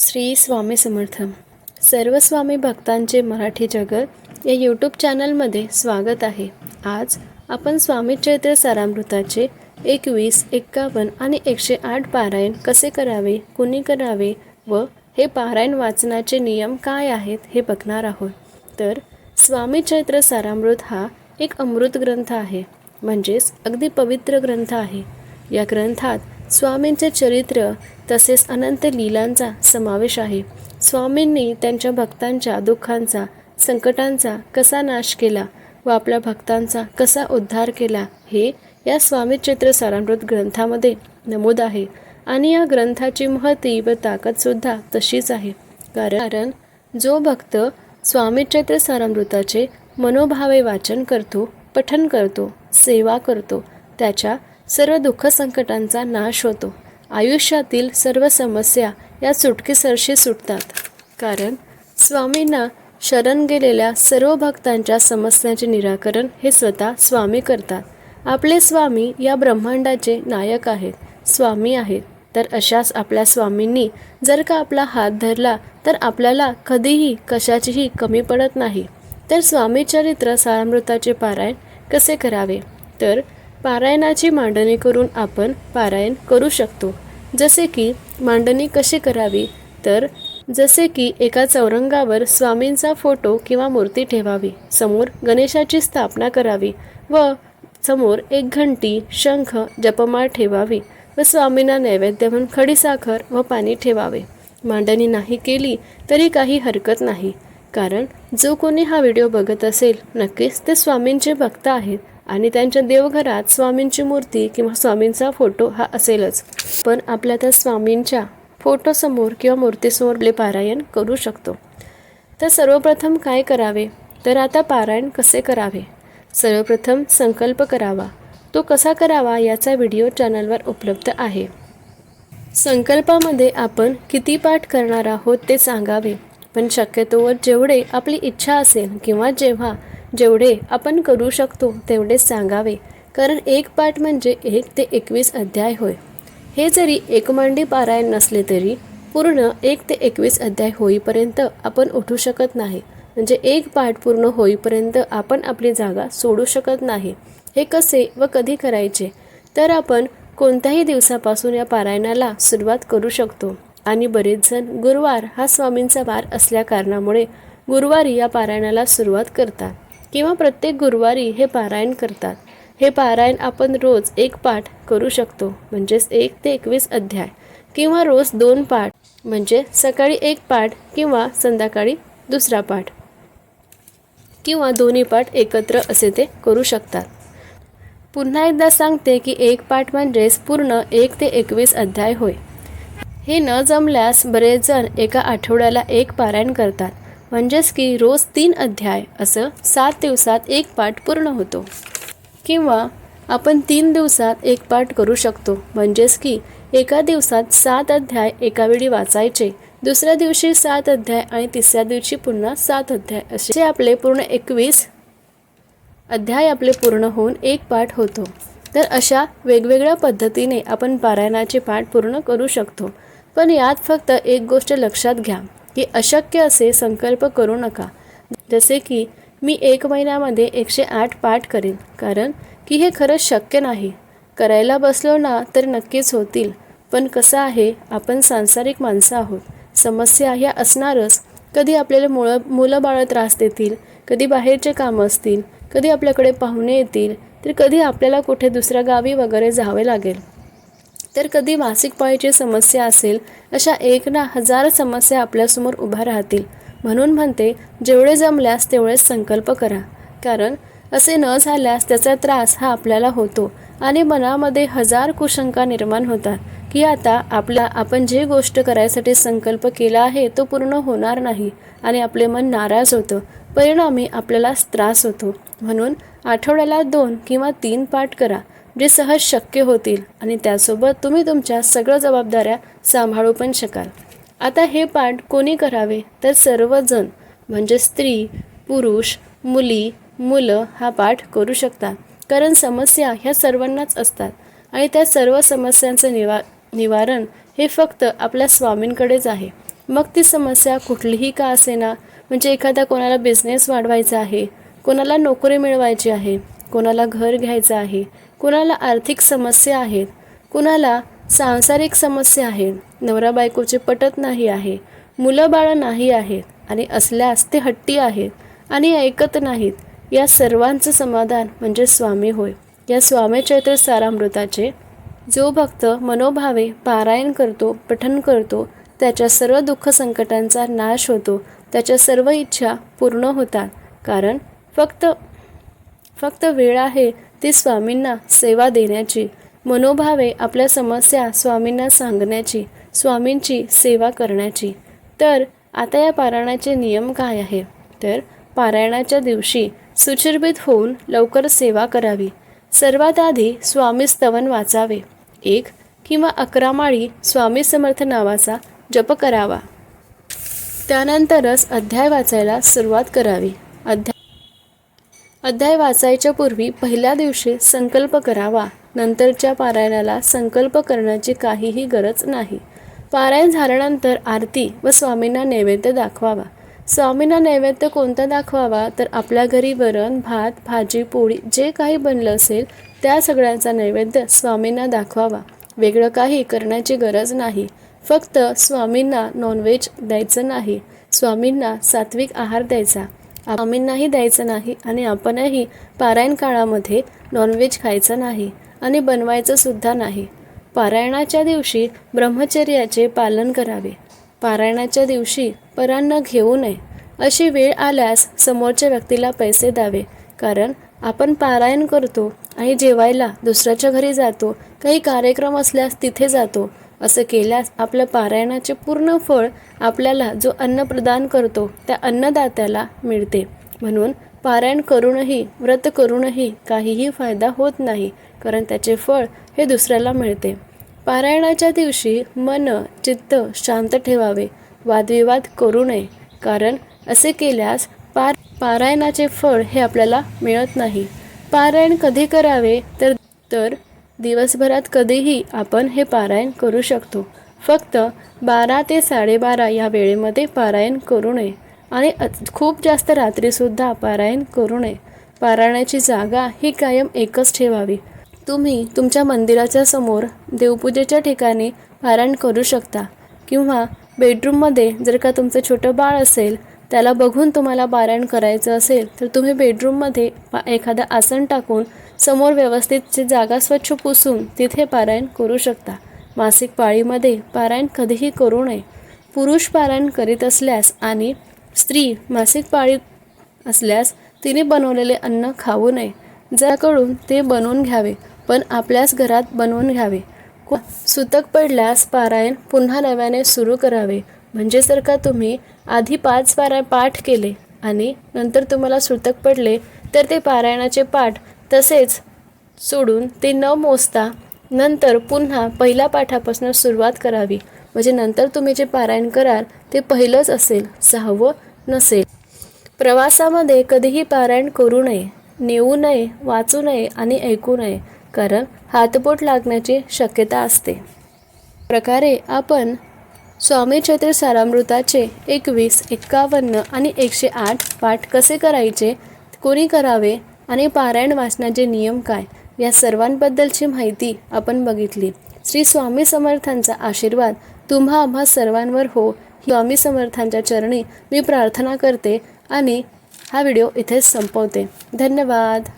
श्री स्वामी समर्थ. सर्व स्वामी भक्तांचे मराठी जगत या यूट्यूब चॅनलमध्ये स्वागत आहे. आज आपण स्वामी चैत्र सारामृताचे एकवीस एक्कावन्न आणि एकशे आठ पारायण कसे करावे कुणी करावे व हे पारायण वाचनाचे नियम काय आहेत हे बघणार आहोत. तर स्वामी चैत्र सारामृत हा एक अमृत ग्रंथ आहे. म्हणजेच अगदी पवित्र ग्रंथ आहे. या ग्रंथात स्वामींचे चरित्र तसेच अनंत लीलांचा समावेश आहे. स्वामींनी त्यांच्या भक्तांच्या दुःखांचा संकटांचा कसा नाश केला व आपल्या भक्तांचा कसा उद्धार केला हे या स्वामीचित्र सारामृत ग्रंथामध्ये नमूद आहे आणि या ग्रंथाची महती व ताकदसुद्धा तशीच आहे. कारण जो भक्त स्वामीचैत्र सारामृताचे मनोभावे वाचन करतो पठन करतो सेवा करतो त्याच्या सर्व दुःख संकटांचा नाश होतो. आयुष्यातील सर्व समस्या या चुटकीसरशी सुटतात. कारण स्वामींना शरण गेलेल्या सर्व भक्तांच्या समस्यांचे निराकरण हे स्वतः स्वामी करतात. आपले स्वामी या ब्रह्मांडाचे नायक आहेत स्वामी आहेत. तर अशाच आपल्या स्वामींनी जर का आपला हात धरला तर आपल्याला कधीही कशाचीही कमी पडत नाही. तर स्वामी चरित्र सारामृताचे पारायण कसे करावे? तर पारायणाची मांडणी करून आपण पारायण करू शकतो. जसे की मांडणी कशी करावी? तर जसे की एका चौरंगावर स्वामींचा फोटो किंवा मूर्ती ठेवावी. समोर गणेशाची स्थापना करावी व समोर एक घंटी शंख जपमाळ ठेवावी व स्वामींना नैवेद्य म्हणून खडीसाखर व पाणी ठेवावे. मांडणी नाही केली तरी काही हरकत नाही. कारण जो कोणी हा व्हिडिओ बघत असेल नक्कीच ते स्वामींचे भक्त आहेत. आणि त्यांच्या देवघरात स्वामींची मूर्ती किंवा स्वामींचा फोटो हा असेलच. पण आपल्या त्या स्वामींच्या फोटोसमोर किंवा मूर्तीसमोर आपले पारायण करू शकतो. तर सर्वप्रथम काय करावे? तर आता पारायण कसे करावे? सर्वप्रथम संकल्प करावा. तो कसा करावा याचा व्हिडिओ चॅनलवर उपलब्ध आहे. संकल्पामध्ये आपण किती पाठ करणार आहोत ते सांगावे. पण शक्यतोवर जेवढे आपली इच्छा असेल किंवा जेव्हा जेवढे आपण करू शकतो तेवढेच सांगावे. कारण एक पाठ म्हणजे एक ते एकवीस अध्याय होय. हे जरी एकमांडी पारायण नसले तरी पूर्ण एक ते एकवीस अध्याय होईपर्यंत आपण उठू शकत नाही. म्हणजे एक पाठ पूर्ण होईपर्यंत आपण आपली जागा सोडू शकत नाही. हे कसे व कधी करायचे? तर आपण कोणत्याही दिवसापासून या पारायणाला सुरुवात करू शकतो. आणि बरेच जण गुरुवार हा स्वामींचा वार असल्या कारणामुळे गुरुवारी या पारायणाला सुरुवात करतात. किंवा प्रत्येक गुरुवारी हे पारायण करतात. हे पारायण आपण रोज एक पाठ करू शकतो म्हणजेच एक ते एकवीस अध्याय किंवा रोज दोन पाठ म्हणजे सकाळी एक पाठ किंवा संध्याकाळी दुसरा पाठ किंवा दोन्ही पाठ एकत्र असे ते करू शकतात. पुन्हा एकदा सांगते की एक पाठ म्हणजेच पूर्ण एक ते एकवीस अध्याय होय. हे न जमल्यास बरेच जण एका आठवड्याला एक पारायण करतात. म्हणजेच की रोज तीन अध्याय असं सात दिवसात एक पाठ पूर्ण होतो. किंवा आपण तीन दिवसात एक पाठ करू शकतो. म्हणजेच की एका दिवसात सात अध्याय एकावेळी वाचायचे दुसऱ्या दिवशी सात अध्याय आणि तिसऱ्या दिवशी पुन्हा सात अध्याय असे आपले पूर्ण एकवीस अध्याय आपले पूर्ण होऊन एक पाठ होतो. तर अशा वेगवेगळ्या पद्धतीने आपण पारायणाचे पाठ पूर्ण करू शकतो. पण यात फक्त एक गोष्ट लक्षात घ्या. की अशक्य असे संकल्प करू नका. जसे की मी एक महिन्यामध्ये एकशे आठ पाठ करेन कारण की हे खरंच शक्य नाही. करायला बसलो ना तर नक्कीच होतील पण कसं आहे आपण सांसारिक माणसं आहोत. समस्या ह्या असणारच. कधी आपल्याला मुळं मुलं बाळं त्रास देतील कधी बाहेरचे कामं असतील कधी आपल्याकडे पाहुणे येतील तर कधी आपल्याला कुठे दुसऱ्या गावी वगैरे जावे लागेल. तर कधी मासिक पाळीची समस्या असेल अशा एक ना हजार समस्या आपल्यासमोर उभ्या राहतील. म्हणून म्हणते जेवढे जमल्यास तेवढेच संकल्प करा. कारण असे न झाल्यास त्याचा त्रास हा आपल्याला होतो आणि मनामध्ये हजार कुशंका निर्माण होतात. की आता आपल्या आपण जे गोष्ट करायसाठी संकल्प केला आहे तो पूर्ण होणार नाही आणि आपले मन नाराज होतं. परिणामी आपल्याला त्रास होतो. म्हणून आठवड्याला दोन किंवा तीन पाठ करा जे सहज शक्य होतील आणि त्यासोबत तुम्ही तुमच्या सगळ्या जबाबदाऱ्या सांभाळू पण शकाल. आता हे पाठ कोणी करावे? तर सर्वजण म्हणजे स्त्री पुरुष मुली मुलं हा पाठ करू शकतात कारण समस्या ह्या सर्वांनाच असतात आणि त्या सर्व समस्यांचं निवा निवारण हे फक्त आपल्या स्वामींकडेच आहे. मग ती समस्या कुठलीही का असेना? म्हणजे एखादा कोणाला बिझनेस वाढवायचा आहे कोणाला नोकरी मिळवायची आहे कोणाला घर घ्यायचं आहे कोणाला आर्थिक समस्या आहेत कुणाला सांसारिक समस्या आहेत नवरा बायकोचे पटत नाही आहे मुलं बाळं नाही आहेत आणि असल्यास ते हट्टी आहेत आणि ऐकत नाहीत या सर्वांचं समाधान म्हणजे स्वामी होय. या स्वामी चैत्र सारामृताचे जो भक्त मनोभावे पारायण करतो पठन करतो त्याच्या सर्व दुःख संकटांचा नाश होतो त्याच्या सर्व इच्छा पूर्ण होतात. कारण फक्त फक्त वेळ आहे ती स्वामींना सेवा देण्याची. मनोभावे आपल्या समस्या स्वामींना सांगण्याची स्वामींची सेवा करण्याची. तर आता या पारायणाचे नियम काय आहे तर पारायणाच्या दिवशी सुचिर्भित होऊन लवकर सेवा करावी. सर्वात आधी स्वामी स्तवन वाचावे. एक किंवा अकरा माळी स्वामी समर्थ नावाचा जप करावा. त्यानंतरच अध्याय वाचायला सुरुवात करावी. अध्याय अध्याय वाचायच्या पूर्वी पहिल्या दिवशी संकल्प करावा. नंतरच्या पारायणाला संकल्प करण्याची काहीही गरज नाही. पारायण झाल्यानंतर आरती व स्वामींना नैवेद्य दाखवावा. स्वामींना नैवेद्य कोणता दाखवावा तर आपल्या घरी वरण भात भाजी पोळी जे काही बनलं असेल त्या सगळ्यांचा नैवेद्य स्वामींना दाखवावा. वेगळं काही करण्याची गरज नाही. फक्त स्वामींना नॉनव्हेज द्यायचं नाही. स्वामींना सात्विक आहार द्यायचा. स्वामींनाही द्यायचं नाही आणि आपणही पारायण काळामध्ये नॉनव्हेज खायचं नाही आणि बनवायचं सुद्धा नाही. पारायणाच्या दिवशी ब्रह्मचर्याचे पालन करावे. पारायणाच्या दिवशी परान्न घेऊ नये अशी वेळ आल्यास समोरच्या व्यक्तीला पैसे द्यावे. कारण आपण पारायण करतो आणि जेवायला दुसऱ्याच्या घरी जातो काही कार्यक्रम असल्यास तिथे जातो. असं केल्यास आपल्या पारायणाचे पूर्ण फळ आपल्याला जो अन्न प्रदान करतो त्या अन्नदात्याला मिळते. म्हणून पारायण करूनही व्रत करूनही काहीही फायदा होत नाही कारण त्याचे फळ हे दुसऱ्याला मिळते. पारायणाच्या दिवशी मन चित्त शांत ठेवावे. वादविवाद करू नये. कारण असे केल्यास पार पारायणाचे फळ हे आपल्याला मिळत नाही. पारायण कधी करावे? तर तर दिवसभरात कधीही आपण हे पारायण करू शकतो. फक्त बारा ते साडेबारा या वेळेमध्ये पारायण करू नये. आणि खूप जास्त रात्रीसुद्धा पारायण करू नये. पारायणाची जागा ही कायम एकच ठेवावी. तुम्ही तुमच्या मंदिराच्या समोर देवपूजेच्या ठिकाणी पारायण करू शकता. किंवा बेडरूममध्ये जर का तुमचं छोटं बाळ असेल त्याला बघून तुम्हाला पारायण करायचं असेल तर तुम्ही बेडरूममध्ये एखादं आसन टाकून समोर व्यवस्थित जागा स्वच्छ पुसून तिथे पारायण करू शकता. मासिक पाळीमध्ये पारायण कधीही करू नये. पुरुष पारायण करीत असल्यास आणि स्त्री मासिक पाळीत असल्यास तिने बनवलेले अन्न खाऊ नये. ज्याकडून ते बनवून घ्यावे. पण आपल्याच घरात बनवून घ्यावे. सुतक पडल्यास पारायण पुन्हा नव्याने सुरू करावे. म्हणजे जर का तुम्ही आधी पाच पारायण पाठ केले आणि नंतर तुम्हाला सुतक पडले तर ते पारायणाचे पाठ तसेच सोडून ते न मोजता नंतर पुन्हा पहिल्या पाठापासून सुरुवात करावी. म्हणजे नंतर तुम्ही जे पारायण कराल ते पहिलंच असेल सहावं नसेल. प्रवासामध्ये कधीही पारायण करू नये नेऊ नये वाचू नये आणि ऐकू नये. कारण हातबोट लागण्याची शक्यता असते. प्रकारे आपण स्वामी चैत्र सारामृताचे एकवीस एक्कावन्न आणि एकशे आठ पाठ कसे करायचे? कोणी करावे? आणि पारायण वाचनाचे नियम काय? या सर्वांबद्दलची माहिती आपण बघितली. श्री स्वामी समर्थांचा आशीर्वाद तुम्हा आम्हा सर्वांवर हो स्वामी समर्थांच्या चरणी मी प्रार्थना करते आणि हा व्हिडिओ इथेच संपवते. धन्यवाद.